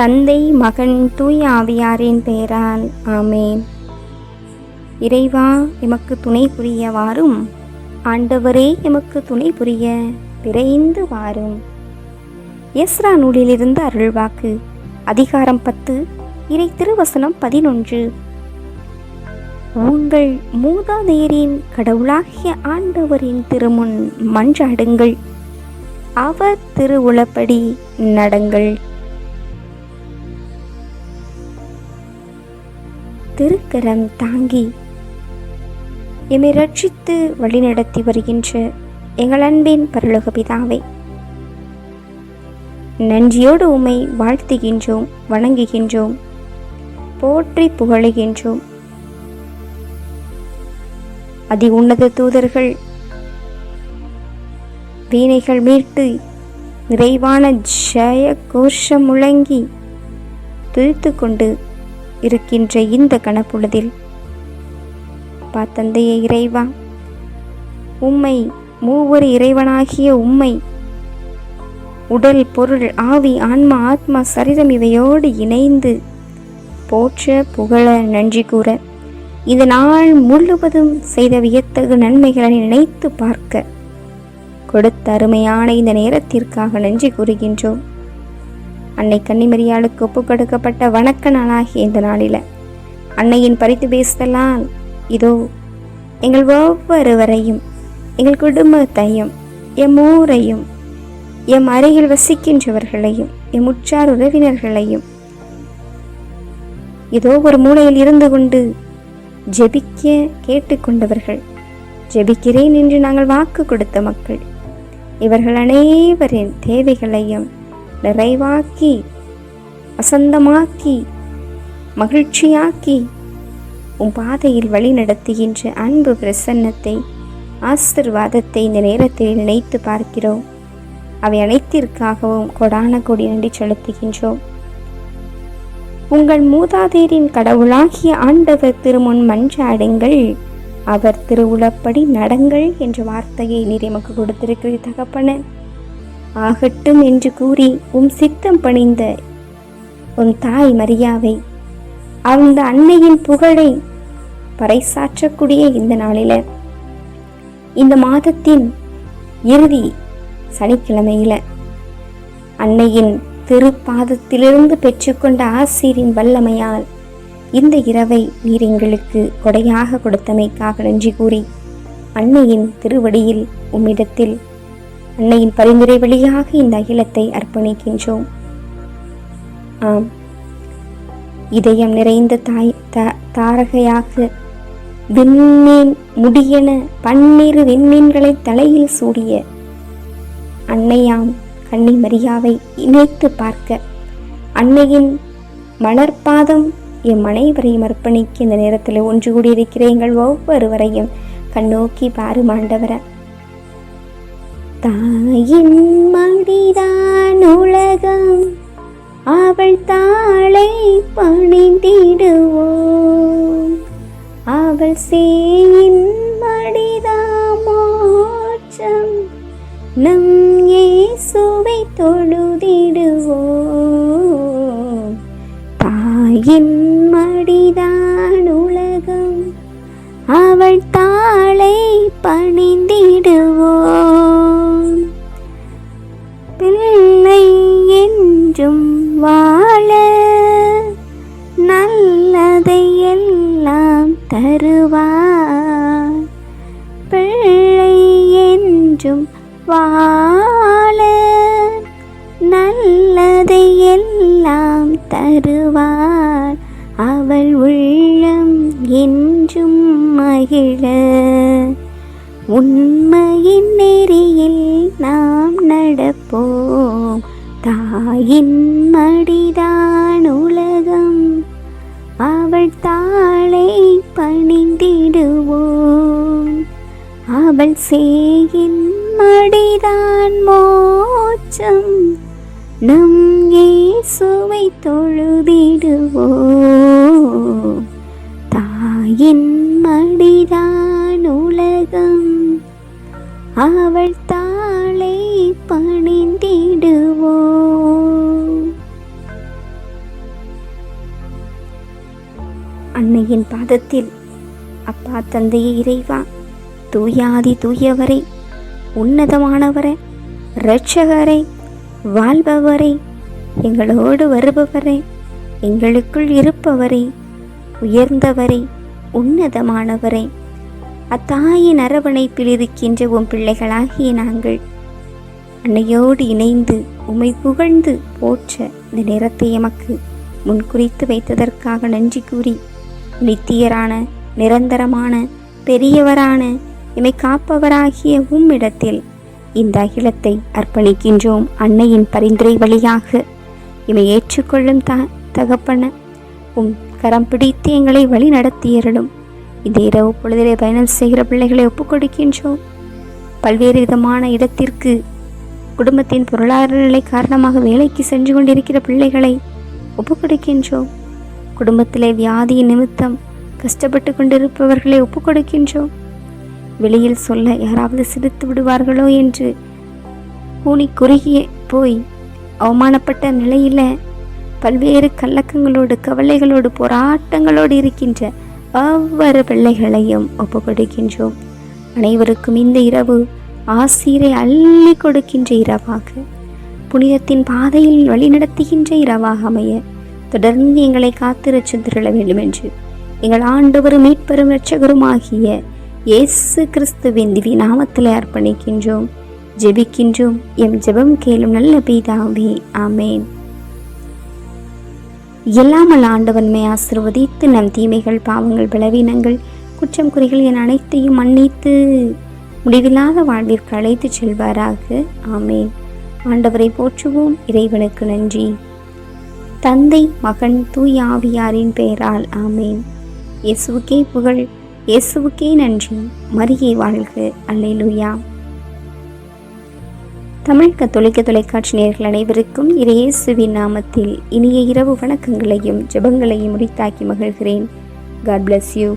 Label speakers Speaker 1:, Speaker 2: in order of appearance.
Speaker 1: தந்தை மகன் தூய் ஆவியாரின் பெயரால் ஆமேன். இறைவா எமக்கு துணை புரிய வாரும் ஆண்டவரே எமக்கு துணை புரிய விரைந்து வாரும். எஸ்ரா நூலிலிருந்து அருள்வாக்கு. அதிகாரம் பத்து இறை திருவசனம் பதினொன்று. உங்கள் மூதாதையரின் கடவுளாகிய ஆண்டவரின் திருமுன் மன்றாடுங்கள். அவர் திருவுளப்படி நடங்கள். திருக்கரம் தாங்கி. எம்மை ரட்சித்து வழிநடத்தி வருகின்ற எங்கள் அன்பின் பரலோக பிதாவை நன்றியோடு உம்மை வாழ்த்துகின்றோம் வணங்குகின்றோம் போற்றி புகழுகின்றோம். அதி உன்னத தூதர்கள் வீணைகள் மீட்டு நிறைவான ஜெய கோஷம் முழங்கி துதித்து கொண்டு இருக்கின்ற இந்த கணப்பொழுதில் பா இறைவா உம்மை மூவொரு இறைவனாகிய உம்மை உடல் பொருள் ஆவி ஆன்மா ஆத்மா சரீரம் இவையோடு இணைந்து போற்ற புகழ நன்றி கூற இந்த நாள் முழுவதும் செய்த வியத்தகு நன்மைகளை நினைத்து பார்க்க கொடுத்த அருமையான இந்த நேரத்திற்காக நன்றி கூறுகின்றோம். அன்னை கன்னிமரியாளுக்கு ஒப்பு கொடுக்கப்பட்ட வணக்க நாளாகிய இந்த நாளில. அன்னையின் பறித்து பேசுதலால் இதோ எங்கள் ஒவ்வொருவரையும் எங்கள் குடும்பத்தையும் எம் ஊரையும் எம் அருகில் வசிக்கின்றவர்களையும் எம் உற்றார் உறவினர்களையும் ஏதோ ஒரு மூலையில் இருந்து கொண்டு ஜெபிக்க கேட்டுக்கொண்டவர்கள் ஜெபிக்கிறேன் என்று நாங்கள் வாக்கு கொடுத்த மக்கள். இவர்கள் அனைவரின் தேவைகளையும் நிறைவாக்கி வசந்தமாக்கி மகிழ்ச்சியாக்கி உன் பாதையில் வழி நடத்துகின்ற அன்பு பிரசன்னத்தை ஆசிர்வாதத்தை இந்த நேரத்தில் நினைத்து பார்க்கிறோம். அவை அனைத்திற்காகவும் கொடான கொடி நன்றி செலுத்துகின்றோம். உங்கள் மூதாதையரின் கடவுளாகிய ஆண்டவர் திருமுன் மன்றாடுங்கள். அவர் திருவுளப்படி நடங்கள் என்ற வார்த்தையை நீர் எமக்கு தகப்பன. ஆகட்டும் என்று கூறி உம் சித்தம் பணிந்த உன் தாய் மரியாவை அந்த அன்னையின் புகழை பறைசாற்றக்கூடிய இந்த நாளில இந்த மாதத்தின் இறுதி சனிக்கிழமையில அன்னையின் திருப்பாதத்திலிருந்து பெற்றுக்கொண்ட ஆசிரியின் வல்லமையால் இந்த இரவை நீர் எங்களுக்கு கொடையாக கொடுத்தமைக்காக நன்றி கூறி அன்னையின் திருவடியில் உம்மிடத்தில் அன்னையின் பரிந்துரை வழியாக இந்த அகிலத்தை அர்ப்பணிக்கின்றோம். ஆம். இதயம் நிறைந்த தாய் த தாரகையாக விண்மீன் முடியென பன்னிரு விண்மீன்களை தலையில் சூடிய அன்னையாம் கன்னி மரியாவை இணைத்து பார்க்க அன்னையின் மலர்பாதம் எம் அனைவரையும் அர்ப்பணிக்க இந்த நேரத்தில் ஒன்று கூடியிருக்கிற எங்கள் ஒவ்வொருவரையும் கண்ணோக்கி பாரும் மாண்டவரை தாயின் மடிதான் உலகம். அவள் தாளை பணிந்திடுவோம். அவள் சேயின் மடிதான் மோட்சம். நம் இயேசுவை தொழுதிடுவோம். தாயின் மடிதான் உலகம். அவள் தாளை பணிந்திடுவோம். என்றும் வாழ நல்லதை எல்லாம் தருவார். பிள்ளை என்றும் வாழ நல்லதை எல்லாம் தருவார். அவள் உள்ளம் என்றும் மகிழ. உண்மை தாயின் மடிதான் உலகம் அவள் தாளை பணிந்திடுவோம். அவள் சேயின் மடிதான் மோச்சம் நம் இயேசுவை தொழுதிடுவோம். தாயின் மடிதான் உலகம் அவள் தாளை பணி பாதத்தில் அப்பா தந்தையே இறைவா தூயாதி தூயவரை உன்னதமானவரே இரட்சகரை வாழ்பவரை எங்களோடு வருபவரே எங்களுக்குள் இருப்பவரை உயர்ந்தவரை உன்னதமானவரே. அத்தாயின் அரவணைப்பில் இருக்கின்ற உம் பிள்ளைகளாகிய நாங்கள் அன்னையோடு இணைந்து உமை புகழ்ந்து போற்ற இந்த நேரத்தை எமக்கு முன்குறித்து வைத்ததற்காக நன்றி கூறி நித்தியரான நிரந்தரமான பெரியவரான இமை காப்பவராகிய உம்மிடத்தில் இந்த அகிலத்தை அர்ப்பணிக்கின்றோம் அன்னையின் பரிந்துரை வழியாக. இமை ஏற்றுக்கொள்ளும் த தகப்பன உம் கரம் பிடித்து எங்களை வழி நடத்தியருளும். இந்த இரவு பொழுதிலே பயணம் செய்கிற பிள்ளைகளை ஒப்புக்கொடுக்கின்றோம். பல்வேறு விதமான இடத்திற்கு குடும்பத்தின் பொருளாதார நிலை காரணமாக வேலைக்கு சென்று கொண்டிருக்கிற பிள்ளைகளை ஒப்புக்கொடுக்கின்றோம். குடும்பத்திலே வியாதியின் நிமித்தம் கஷ்டப்பட்டு கொண்டிருப்பவர்களை ஒப்புக்கொடுக்கின்றோம் வெளியில் சொல்ல யாராவது சிரித்து விடுவார்களோ என்று கூனி குறுகிய போய் அவமானப்பட்ட நிலையில் பல்வேறு கலக்கங்களோடு கவலைகளோடு போராட்டங்களோடு இருக்கின்ற ஒவ்வொரு பிள்ளைகளையும் ஒப்புக்கொடுக்கின்றோம் அனைவருக்கும் இந்த இரவு ஆசிரை அள்ளி கொடுக்கின்ற இரவாக புனிதத்தின் பாதையில் வழிநடத்துகின்ற இரவாக அமைய தொடர்ந்து எங்களை காத்து ரட்சித்திருள வேண்டும் என்று எங்கள் ஆண்டவரும் மீட்பெரும் இரட்சகருமாகிய இயேசு கிறிஸ்துவின் திவி நாமத்தில் அர்ப்பணிக்கின்றோம் ஜெபிக்கின்றோம் எம் ஜெபம் கேளும் நல்ல பீதாவே ஆமேன். எல்லாமல் ஆண்டவன்மை ஆசிர்வதித்து நம் தீமைகள் பாவங்கள் பலவீனங்கள் குற்றம் குறைகள் என அனைத்தையும் மன்னித்து முடிவில்லாத வாழ்விற்கு அழைத்துச் செல்வாராக ஆமேன். ஆண்டவரை போற்றுவோம் இறைவனுக்கு நன்றி. தந்தை மகன் தூயாவியாரின் பெயரால் ஆமேன். இயேசுவுக்கே புகழ் இயேசுவுக்கே நன்றி. மரியை வாழ்க. அல்லேலூயா. தமிழ் கத்தோலிக்க தொலைக்காட்சி நேர்கள் அனைவருக்கும் இறையேசுவின் நாமத்தில் இனிய இரவு வணக்கங்களையும் ஜெபங்களையும் முடித்தாக்கி மகிழ்கிறேன். God bless you